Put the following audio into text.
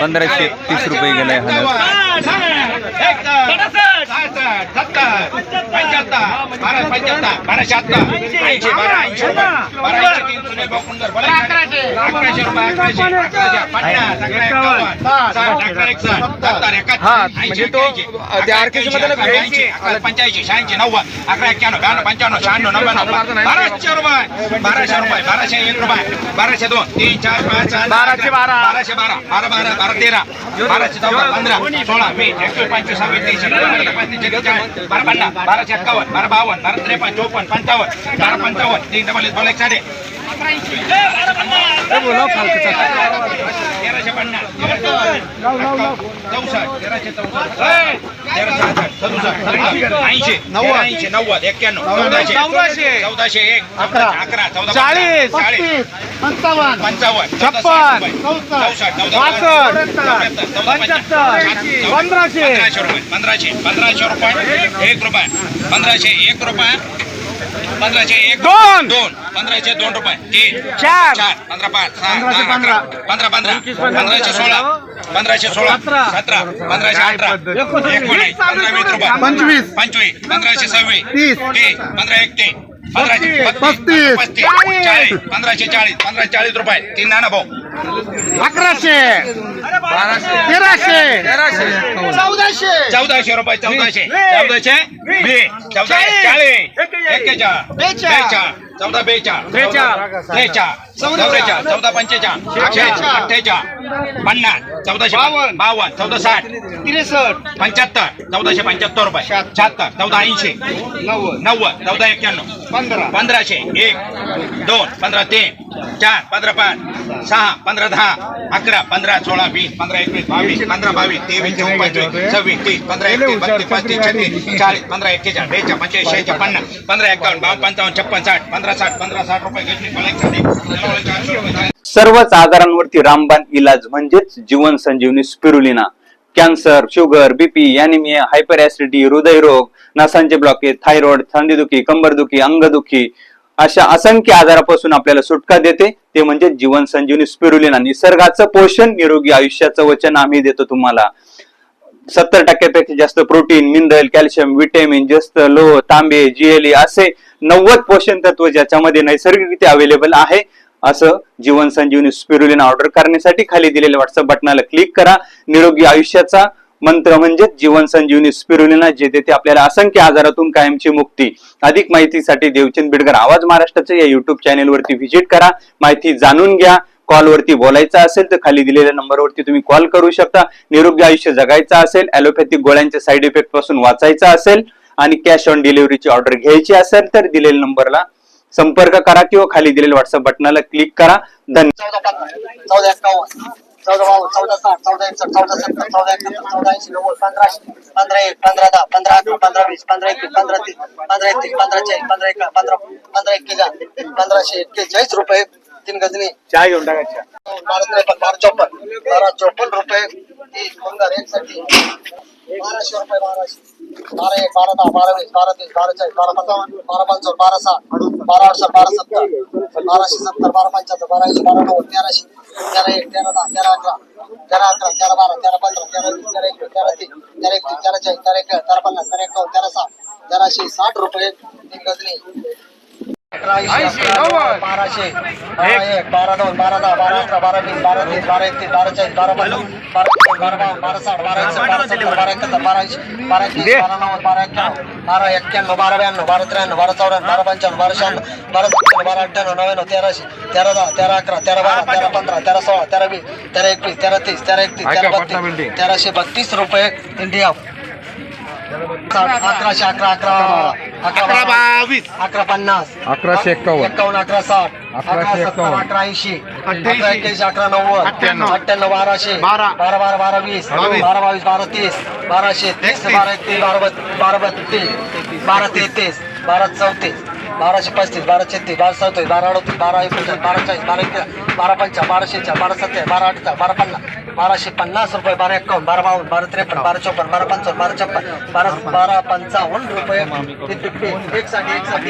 पंधराशे तीस रुपये गेलाय पंच्याऐंशी शहाऐंशी नव्वद अकरा एक्क्याण्णव ब्याण्णव पंच्याण्णव शहाण्णव नव्याण्णव बाराशे रुपये बाराशे रुपये बाराशे एक रुपये बाराशे दोन तीन चार पाच सहा, बाराशे बारा. बाराशे बारा बारा बारा बारा तेरा बाराशे चौदा पंधरा सोळा वीस एकशे पंचवीस सव्वीस तीनशे पंचवीस बारा पन्नास बाराशे एक्कावन्न बारा बावन्न बारा त्रेपन्न चोपन्न पंचावन्न बारा पंचावन्न तीन डबल दोन एक साडे तेराशे पन्नास चौसष्ट तेराशे चौसष्ट तेराशे अडुसष्ट सदुसष्ट ऐंशी नव्वद. चौदाशे एक अकरा. चौदा चाळीस. पंचावन्न. पंचावन्न छप्पन. चौसष्ट. पंच्याहत्तर. पंधराशे. पंधराशे पंधराशे रुपये एक रुपये. पंधराशे एक रुपये. पंधराशे एक दोन. दोन. पंधराशे दोन रुपये. तीन. चार. चार. पंधरा पाच. पंधराशे पंधरा. पंधरा पंधरा. पंधराशे सोळा. पंधराशे सोळा. सतरा. पंधराशे अठरा. एकोणीस. पंधरा वीस रुपये. पंचवीस. पंचवीस. पंधराशे सव्वीस. तीस. तीस. पंधरा एक तीस पंधराशे पस्तीस. पस्तीस. चाळीस. पंधराशे चाळीस. पंधरा चाळीस रुपये. तीन नाना भाऊ. अकराशे. तेराशे. चौदाशे. चौदाशे रुपये चौदाशे. चौदाशे. चाळीस. एक्केचाळ बेचाळ चौदा बेचाळ त्रेचाळ. त्रेचाळ चौदा चौदा पंचेचाळ अठ्ठेचाळ पन्नास. चौदाशे बावन्न. बावन्न. चौदा साठ. त्रेसष्ट. पंच्याहत्तर. चौदाशे पंच्याहत्तर रुपये. शहात्तर. चौदा ऐंशी. नव्वद. नव्वद. चौदा एक्क्याण्णव पंधरा. पंधराशे. एक. दोन. पंधरा तीन. चार. पंधरा पाच. सहा. पंधरा दहा. अकरा. पंधरा सोळा. वीस. पंधरा एकवीस. बावीस. पंधरा बावीस. तेवीस. सव्वीस. तीस. पंधरा एकवीस बत्तीस. पस्तीस. छत्तीस. चाळीस. पंधरा एक्केचाळीस. बेचाळीस पंचेचाळीस. शेहेचाळीस. पन्नास. पंधरा एकावन्न. बावन्न. पंचावन्न. छप्पन. साठ. पंधरा सर्वच आजारांवरती रामबाण इलाज म्हणजेच जीवन संजीवनी spirulina. Cancer sugar BP anaemia hyper acidity हृदयरोग नासांचे ब्लॉकेज थायरॉइड सांधेदुखी कंबरदुखी अंगदुखी अशा असंख्य आजारापासून आपल्याला सुटका देते. ते म्हणजे जीवन संजीवनी स्पिरुलिना. निसर्गाचं पोषण निरोगी आयुष्याचं वचन आम्ही देतो तुम्हाला. सत्तर टक्क्यापेक्षा जास्त प्रोटीन मिनरल कॅल्शियम विटॅमिन जस्त लोह तांबे जीएलई असे नव्वद पोषण तत्व ज्याच्यामध्ये नैसर्गिकरित्या अवेलेबल आहे असं जीवन संजीवनी स्पिरुलिन ऑर्डर करण्यासाठी खाली दिलेल्या व्हॉट्सअप बटनाला क्लिक करा. निरोगी आयुष्याचा मंत्र म्हणजे जीवन संजीवनी स्पिरुलिना जे देते आपल्याला असंख्य आजारातून कायमची मुक्ती. अधिक माहितीसाठी देवचंद बिडकर आवाज महाराष्ट्राच्या या युट्यूब चॅनेलवरती व्हिजिट करा. माहिती जाणून घ्या. कॉलवरती बोलायचं असेल तर खाली दिलेल्या नंबरवरती तुम्ही कॉल करू शकता. निरोगी आयुष्य जगायचं असेल ॲलोपॅथिक गोळ्यांच्या साईड इफेक्टपासून वाचायचं असेल आणि कॅश ऑन डिलिव्हरीची ऑर्डर घ्यायची असेल तर दिलेल्या नंबरला संपर्क करा किंवा खाली दिलेल्या व्हॉट्सअप बटनाला क्लिक करा. धन्यवाद. चौदा चौदा चौदा चौदा साठ चौदा एकसष्ट चौदा सत्तर चौदा एकाहत्तर चौदा ऐंशी नव्वद पंधराशे पंधरा एक पंधरा दहा पंधरा अकरा पंधरा वीस पंधरा एकवीस पंधरा तीस पंधरा एकतीस पंधरा चाळीस पंधरा एक पंधरा पंधरा पंधराशे एक्केचाळीस रुपये तीन गजनी चाय घेऊन टाकायच्या बारा त्रेपन्न बारा चोपन्न बारा चोपन्न रुपये. तीस पंधरा एकसाठी बाराशे रुपये बाराशे. बारा एक बारा दहा बारा वीस बारा तीस बारा चाळीस बारा पंचावन्न बारा पंचावन्न बारा साठ बारा अठरा बारा सत्तर बाराशे सत्तर बारा पंच्याहत्तर बारा ऐंशी बारा नव्वद तेराशे तेरा एक तेरा दहा तेरा अकरा तेरा अकरा तेरा बारा तेरा पंधरा तेरा वीस तेरा एक तेरा तीन तेरा एकतीस तेरा चाळीस तेरा एक तेरा पन्नास तेरा एकावन्न तेरा साठ तेराशे साठ रुपये तीन गजनी. बाराशे बारा एक बारा दोन बारा दहा बारा अकरा बारा वीस बारा तीस बारा एकतीस बारा चाळीस बारा पंधरा बारा बारा बावन्न बारा बारा एकसष्ट बारा बारा बारा ऐंशी बारा बारा एक्क्याण्णव बारा ब्याण्णव बारा त्र्याण्णव बारा चौऱ्याण्णव बारा पंच्याण्णव बारा शहाण्णव बारा सत्त्याण्णव बारा अठ्ठ्याण्णव नव्याण्णव तेराशे तेरा दहा तेरा अकरा तेरा बारा तेरा पंधरा तेरा सोळा तेरा वीस तेरा एकवीस तेरा तीस तेरा एकतीस तेरा बत्तीस तेराशे बत्तीस रुपये इंडिया अकराशे अकरा अकरा अकरा बावीस अकरा पन्नास. अकराशे एक्कावन्न. एक्कावन्न अकरा साठ. अकराशे अकरा सत्तर एक्कावन्न. अकरा ऐंशी. अकरा एक्क्याऐंशी अकरा नव्वद. अठ्ठ्याण्णव. अठ्ठ्याण्णव बाराशे बारा. बारा बारा बारा वीस. बावीस. बारा बावीस बारा तीस. बाराशे तीस. बारा एकतीस बारा बत्तीस बारा बत्तीस. बारा तेहतीस. बारा चौतीस. बाराशे पस्तीस. बारा छत्तीस. बारा चौतीस बारा अडतीस. बारा एकोणचाळीस. बारा चाळीस. बारा एकतीस बारा पंचा बाराशे चार बारा सत्तर. बारा अठ्ठा बारा पन्नास. बाराशे पन्नास रुपये बारा एक्कावन्न बारा बावन्न बारा त्रेपन्न बारा चौपन्न बारा पंचावन्न बारा छप्पन्न बारा बारा पंचावन्न. रुपये. एक साठी एक साठी